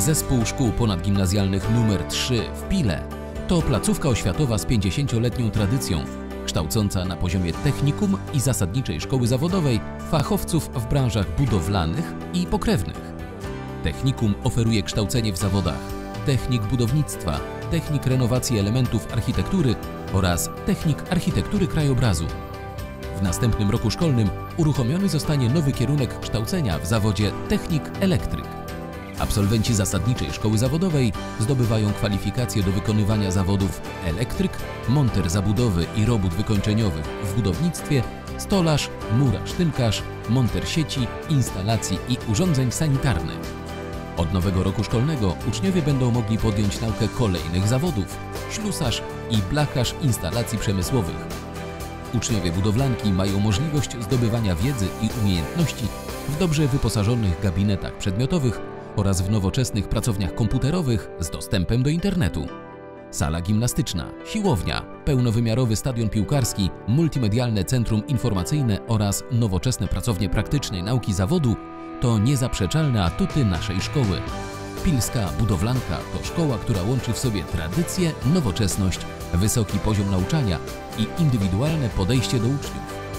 Zespół Szkół Ponadgimnazjalnych nr 3 w Pile to placówka oświatowa z 50-letnią tradycją, kształcąca na poziomie technikum i zasadniczej szkoły zawodowej fachowców w branżach budowlanych i pokrewnych. Technikum oferuje kształcenie w zawodach technik budownictwa, technik renowacji elementów architektury oraz technik architektury krajobrazu. W następnym roku szkolnym uruchomiony zostanie nowy kierunek kształcenia w zawodzie technik elektryk. Absolwenci zasadniczej szkoły zawodowej zdobywają kwalifikacje do wykonywania zawodów elektryk, monter zabudowy i robót wykończeniowych w budownictwie, stolarz, murarz, tynkarz, monter sieci, instalacji i urządzeń sanitarnych. Od nowego roku szkolnego uczniowie będą mogli podjąć naukę kolejnych zawodów ślusarz i blacharz instalacji przemysłowych. Uczniowie budowlanki mają możliwość zdobywania wiedzy i umiejętności w dobrze wyposażonych gabinetach przedmiotowych oraz w nowoczesnych pracowniach komputerowych z dostępem do internetu. Sala gimnastyczna, siłownia, pełnowymiarowy stadion piłkarski, multimedialne centrum informacyjne oraz nowoczesne pracownie praktycznej nauki zawodu to niezaprzeczalne atuty naszej szkoły. Pilska Budowlanka to szkoła, która łączy w sobie tradycję, nowoczesność, wysoki poziom nauczania i indywidualne podejście do uczniów.